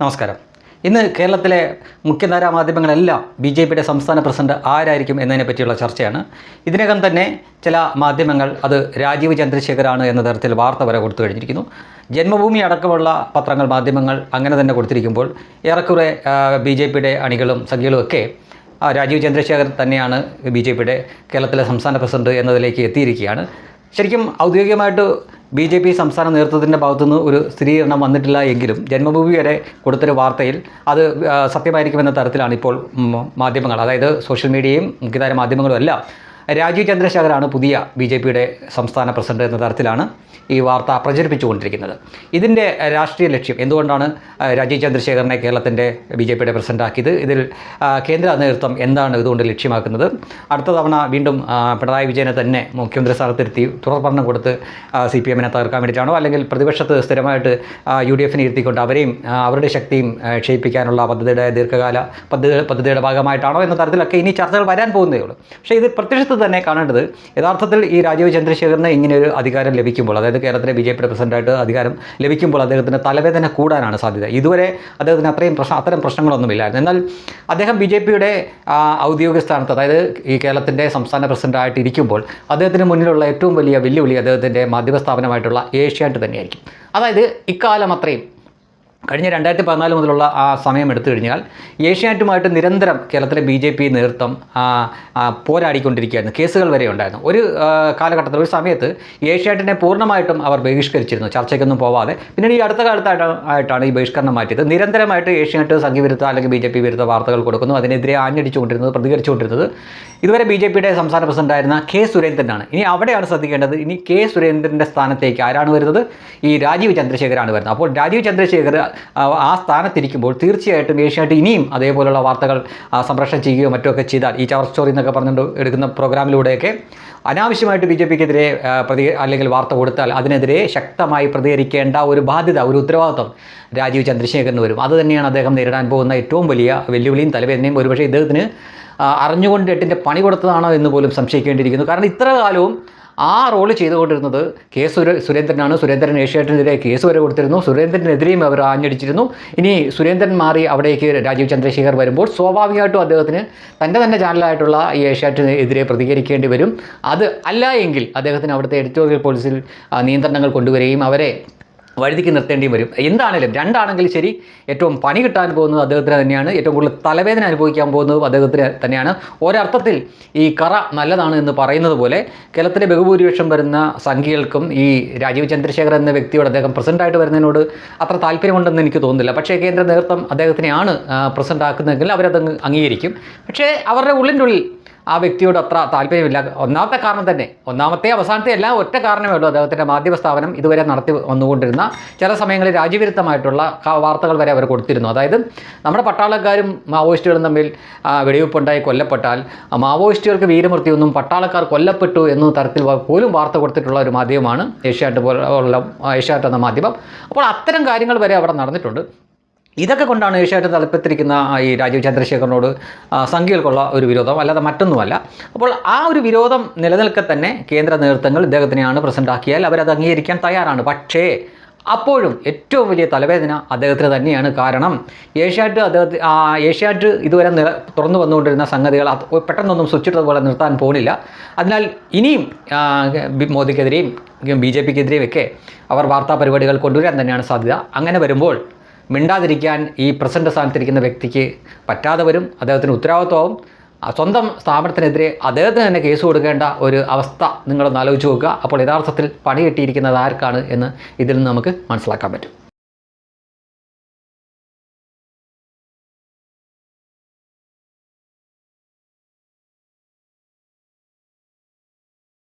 നമസ്കാരം. ഇന്ന് കേരളത്തിലെ മുഖ്യധാരാ മാധ്യമങ്ങളെല്ലാം ബി ജെ പിയുടെ സംസ്ഥാന പ്രസിഡന്റ് ആരായിരിക്കും എന്നതിനെ പറ്റിയുള്ള ചർച്ചയാണ്. ഇതിനകം തന്നെ ചില മാധ്യമങ്ങൾ അത് രാജീവ് ചന്ദ്രശേഖരാണ് എന്ന തരത്തിൽ വാർത്ത വരെ കൊടുത്തു കഴിഞ്ഞിരിക്കുന്നു. ജന്മഭൂമി അടക്കമുള്ള പത്രങ്ങൾ മാധ്യമങ്ങൾ അങ്ങനെ തന്നെ കൊടുത്തിരിക്കുമ്പോൾ ഏറെക്കുറെ ബി ജെ പിയുടെ അണികളും സംഖ്യകളും ഒക്കെ രാജീവ് ചന്ദ്രശേഖർ തന്നെയാണ് ബി ജെ പിയുടെ കേരളത്തിലെ സംസ്ഥാന പ്രസിഡന്റ് എന്നതിലേക്ക് എത്തിയിരിക്കുകയാണ്. ശരിക്കും ഔദ്യോഗികമായിട്ട് ബി ജെ പി സംസ്ഥാന നേതൃത്വത്തിന്റെ ഭാഗത്തുനിന്ന് ഒരു സ്ഥിരീകരണം വന്നിട്ടില്ല എങ്കിലും ജന്മഭൂമി വരെ കൊടുത്തൊരു വാർത്തയിൽ അത് സത്യമായിരിക്കുമെന്ന തരത്തിലാണ് ഇപ്പോൾ മാധ്യമങ്ങൾ. അതായത് സോഷ്യൽ മീഡിയയും മുഖ്യധാര മാധ്യമങ്ങളും എല്ലാം രാജീവ് ചന്ദ്രശേഖരാണ് പുതിയ ബി ജെ പിയുടെ സംസ്ഥാന പ്രസിഡന്റ് എന്ന തരത്തിലാണ് ഈ വാർത്ത പ്രചരിപ്പിച്ചുകൊണ്ടിരിക്കുന്നത്. ഇതിന്റെ രാഷ്ട്രീയ ലക്ഷ്യം എന്തുകൊണ്ടാണ് രാജീവ് ചന്ദ്രശേഖരനെ കേരളത്തിന്റെ ബി ജെ പിയുടെ പ്രസിഡന്റാക്കിയത് ഇതിൽ കേന്ദ്ര നേതൃത്വം എന്താണ് ഇതുകൊണ്ട് ലക്ഷ്യമാക്കുന്നത്? അടുത്ത തവണ വീണ്ടും പിണറായി വിജയനെ തന്നെ മുഖ്യമന്ത്രി സ്ഥാനത്തിരുത്തി തുടർഭരണം കൊടുത്ത് സി പി എമ്മിനെ തകർക്കാൻ വേണ്ടിയിട്ടാണോ? അല്ലെങ്കിൽ പ്രതിപക്ഷത്ത് സ്ഥിരമായിട്ട് യു ഡി എഫിനെ ഇരുത്തിക്കൊണ്ട് അവരെയും അവരുടെ ശക്തിയും ക്ഷയിപ്പിക്കാനുള്ള പദ്ധതിയുടെ ദീർഘകാല പദ്ധതി പദ്ധതിയുടെ ഭാഗമായിട്ടാണോ എന്ന തരത്തിലൊക്കെ ഇനി ചർച്ചകൾ വരാൻ പോകുന്നതേ ഉള്ളൂ. പക്ഷേ ഇത് പ്രത്യക്ഷത്തിൽ തന്നെ കാണേണ്ടത് യഥാർത്ഥത്തിൽ ഈ രാജീവ് ചന്ദ്രശേഖരന് ഇങ്ങനെ ഒരു അധികാരം ലഭിക്കുമ്പോൾ അതായത് കേരളത്തിലെ ബി ജെ പിയുടെ പ്രസിഡന്റായിട്ട് അധികാരം ലഭിക്കുമ്പോൾ അദ്ദേഹത്തിന് തലവേദന കൂടാനാണ് സാധ്യത. ഇതുവരെ അദ്ദേഹത്തിന് അത്രയും പ്രശ്നം അത്തരം പ്രശ്നങ്ങളൊന്നുമില്ലായിരുന്നു. എന്നാൽ അദ്ദേഹം ബി ജെ പിയുടെ ഔദ്യോഗിക സ്ഥാനത്ത് അതായത് ഈ കേരളത്തിന്റെ സംസ്ഥാന പ്രസിഡന്റായിട്ട് ഇരിക്കുമ്പോൾ അദ്ദേഹത്തിന് മുന്നിലുള്ള ഏറ്റവും വലിയ വെല്ലുവിളി അദ്ദേഹത്തിന്റെ മാധ്യമ സ്ഥാപനമായിട്ടുള്ള ഏഷ്യാനെറ്റ് തന്നെയായിരിക്കും. അതായത് ഇക്കാലം അത്രയും കഴിഞ്ഞ രണ്ടായിരത്തി പതിനാല് മുതലുള്ള ആ സമയം എടുത്തു കഴിഞ്ഞാൽ ഏഷ്യാനെറ്റുമായിട്ട് നിരന്തരം കേരളത്തിലെ ബി ജെ പി നേതൃത്വം പോരാടിക്കൊണ്ടിരിക്കുകയായിരുന്നു കേസുകൾ വരെ ഉണ്ടായിരുന്നു. ഒരു കാലഘട്ടത്തിൽ ഒരു സമയത്ത് ഏഷ്യാനെറ്റിനെ പൂർണമായിട്ടും അവർ ബഹിഷ്കരിച്ചിരുന്നു ചർച്ചയ്ക്കൊന്നും പോവാതെ. പിന്നീട് ഈ അടുത്ത കാലത്തായിട്ട് ആയിട്ടാണ് ഈ ബഹിഷ്കരണം മാറ്റിയത്. നിരന്തരമായിട്ട് ഏഷ്യാനെറ്റ് സംഘവിരുദ്ധ അല്ലെങ്കിൽ ബി ജെ പി വിരുദ്ധ വാർത്തകൾ കൊടുക്കുന്നു അതിനെതിരെ ആഞ്ഞടിച്ചുകൊണ്ടിരുന്നത് പ്രതികരിച്ചുകൊണ്ടിരുന്നത്. ഇതുവരെ ബി ജെ പിയുടെ സംസ്ഥാന പ്രസിഡന്റായിരുന്ന കെ സുരേന്ദ്രനാണ്. ഇനി അവിടെയാണ് ശ്രദ്ധിക്കേണ്ടത് ഇനി കെ സുരേന്ദ്രന്റെ സ്ഥാനത്തേക്ക് ആരാണ് വരുന്നത്? ഈ രാജീവ് ചന്ദ്രശേഖരാണ് വരുന്നത്. അപ്പോൾ രാജീവ് ചന്ദ്രശേഖർ ആ, സ്ഥാനത്തിരിക്കുമ്പോൾ തീർച്ചയായിട്ടും ഏഷ്യാനെറ്റ് ഇനിയും അതേപോലുള്ള വാർത്തകൾ സംപ്രേഷണം ചെയ്യുകയോ മറ്റൊക്കെ ചെയ്താൽ ഈ ചവർ സ്റ്റോറി എന്നൊക്കെ പറഞ്ഞുകൊണ്ട് എടുക്കുന്ന പ്രോഗ്രാമിലൂടെയൊക്കെ അനാവശ്യമായിട്ട് ബി ജെ പിക്കെതിരെ പ്രതി അല്ലെങ്കിൽ വാർത്ത കൊടുത്താൽ അതിനെതിരെ ശക്തമായി പ്രതികരിക്കേണ്ട ഒരു ബാധ്യത ഒരു ഉത്തരവാദിത്വം രാജീവ് ചന്ദ്രശേഖരന് വരും. അതുതന്നെയാണ് അദ്ദേഹം നേരിടാൻ പോകുന്ന ഏറ്റവും വലിയ വെല്ലുവിളിയും തലവേദനയും. ഒരുപക്ഷെ ഇദ്ദേഹത്തിന് അറിഞ്ഞുകൊണ്ട് എട്ടിന്റെ പണി കൊടുത്തതാണോ എന്ന് പോലും സംശയിക്കേണ്ടിയിരിക്കുന്നു. കാരണം ഇത്ര കാലവും ആ റോൾ ചെയ്തുകൊണ്ടിരുന്നത് കെ സുര സുരേന്ദ്രനാണ്. സുരേന്ദ്രൻ ഏഷ്യാറ്റിനെതിരെ കേസ് വരെ കൊടുത്തിരുന്നു. സുരേന്ദ്രനെതിരെയും അവർ ആഞ്ഞടിച്ചിരുന്നു. ഇനി സുരേന്ദ്രൻ മാറി അവിടേക്ക് രാജീവ് ചന്ദ്രശേഖർ വരുമ്പോൾ സ്വാഭാവികമായിട്ടും അദ്ദേഹത്തിന് തന്റെ തന്നെ ചാനലായിട്ടുള്ള ഈ ഏഷ്യാറ്റിനെതിരെ പ്രതികരിക്കേണ്ടി വരും. അത് അല്ല എങ്കിൽ അദ്ദേഹത്തിന് അവിടുത്തെ എഡിറ്റോറിയൽ പോളിസിയിൽ നിയന്ത്രണങ്ങൾ കൊണ്ടുവരികയും അവരെ വഴുതിക്ക് നിർത്തേണ്ടി വരും. എന്താണെങ്കിലും രണ്ടാണെങ്കിലും ശരി ഏറ്റവും പണി കിട്ടാൻ പോകുന്നത് അദ്ദേഹത്തിന് തന്നെയാണ്. ഏറ്റവും കൂടുതൽ തലവേദന അനുഭവിക്കാൻ പോകുന്നത് അദ്ദേഹത്തിന് തന്നെയാണ്. ഒരർത്ഥത്തിൽ ഈ കറ നല്ലതാണ് എന്ന് പറയുന്നത് പോലെ കേരളത്തിലെ ബഹുഭൂരിപക്ഷം വരുന്ന സംഖ്യകൾക്കും ഈ രാജീവ് ചന്ദ്രശേഖർ എന്ന വ്യക്തിയോട് അദ്ദേഹം പ്രസിഡന്റായിട്ട് വരുന്നതിനോട് അത്ര താല്പര്യമുണ്ടെന്ന് എനിക്ക് തോന്നുന്നില്ല. പക്ഷേ കേന്ദ്ര നേതൃത്വം അദ്ദേഹത്തിനെയാണ് പ്രസിഡന്റ് ആക്കുന്നതെങ്കിൽ അവരത് അംഗീകരിക്കും. പക്ഷേ അവരുടെ ഉള്ളിന്റെ ഉള്ളിൽ ആ വ്യക്തിയോട് അത്ര താല്പര്യമില്ല. ഒന്നാമത്തെ കാരണം തന്നെ ഒന്നാമത്തെ അവസാനത്തെ എല്ലാം ഒറ്റ കാരണമേ ഉള്ളൂ അദ്ദേഹത്തിന്റെ മാധ്യമ സ്ഥാപനം ഇതുവരെ നടത്തി വന്നുകൊണ്ടിരുന്ന ചില സമയങ്ങളിൽ രാജ്യവിരുദ്ധമായിട്ടുള്ള വാർത്തകൾ വരെ അവർ കൊടുത്തിരുന്നു. അതായത് നമ്മുടെ പട്ടാളക്കാരും മാവോയിസ്റ്റുകളും തമ്മിൽ വെടിവെപ്പുണ്ടായി കൊല്ലപ്പെട്ടാൽ മാവോയിസ്റ്റുകൾക്ക് വീരമൃത്യൊന്നും പട്ടാളക്കാർ കൊല്ലപ്പെട്ടു എന്ന തരത്തിൽ പോലും വാർത്ത കൊടുത്തിട്ടുള്ള ഒരു മാധ്യമമാണ് ഏഷ്യാനെറ്റ് പോലുള്ള ഏഷ്യാറ്റ് എന്ന മാധ്യമം. അപ്പോൾ അത്തരം കാര്യങ്ങൾ വരെ അവിടെ നടന്നിട്ടുണ്ട്. ഇതൊക്കെ കൊണ്ടാണ് ഏഷ്യായിട്ട് തലപ്പത്തിരിക്കുന്ന ഈ രാജീവ് ചന്ദ്രശേഖരനോട് സംഖ്യകൾക്കുള്ള ഒരു വിരോധം അല്ലാതെ മറ്റൊന്നുമല്ല. അപ്പോൾ ആ ഒരു വിരോധം നിലനിൽക്കെ തന്നെ കേന്ദ്ര നേതൃത്വങ്ങൾ ഇദ്ദേഹത്തിനെയാണ് പ്രസിഡന്റ് ആക്കിയാൽ അവരത് അംഗീകരിക്കാൻ തയ്യാറാണ്. പക്ഷേ അപ്പോഴും ഏറ്റവും വലിയ തലവേദന അദ്ദേഹത്തിന് തന്നെയാണ്. കാരണം ഏഷ്യാറ്റ് അദ്ദേഹത്തിന് ഏഷ്യാറ്റ് ഇതുവരെ നില തുറന്നു വന്നുകൊണ്ടിരുന്ന സംഗതികൾ പെട്ടെന്നൊന്നും സ്വിച്ചിട്ടതുപോലെ നിർത്താൻ പോകുന്നില്ല അതിനാൽ ഇനിയും മോദിക്കെതിരെയും ബി ജെ പിക്കെതിരെയും ഒക്കെ അവർ വാർത്താ പരിപാടികൾ കൊണ്ടുവരാൻ തന്നെയാണ് സാധ്യത. അങ്ങനെ വരുമ്പോൾ മിണ്ടാതിരിക്കാൻ ഈ പ്രസിഡന്റ് സ്ഥാനത്തിരിക്കുന്ന വ്യക്തിക്ക് പറ്റാതെ വരും. അദ്ദേഹത്തിന് ഉത്തരവാദിത്വവും സ്വന്തം സ്ഥാപനത്തിനെതിരെ അദ്ദേഹത്തിന് തന്നെ കേസ് കൊടുക്കേണ്ട ഒരു അവസ്ഥ നിങ്ങളൊന്ന് ആലോചിച്ച് നോക്കുക. അപ്പോൾ യഥാർത്ഥത്തിൽ പണി കിട്ടിയിരിക്കുന്നത് ആർക്കാണ് എന്ന് ഇതിൽ നിന്ന് നമുക്ക് മനസ്സിലാക്കാൻ പറ്റും.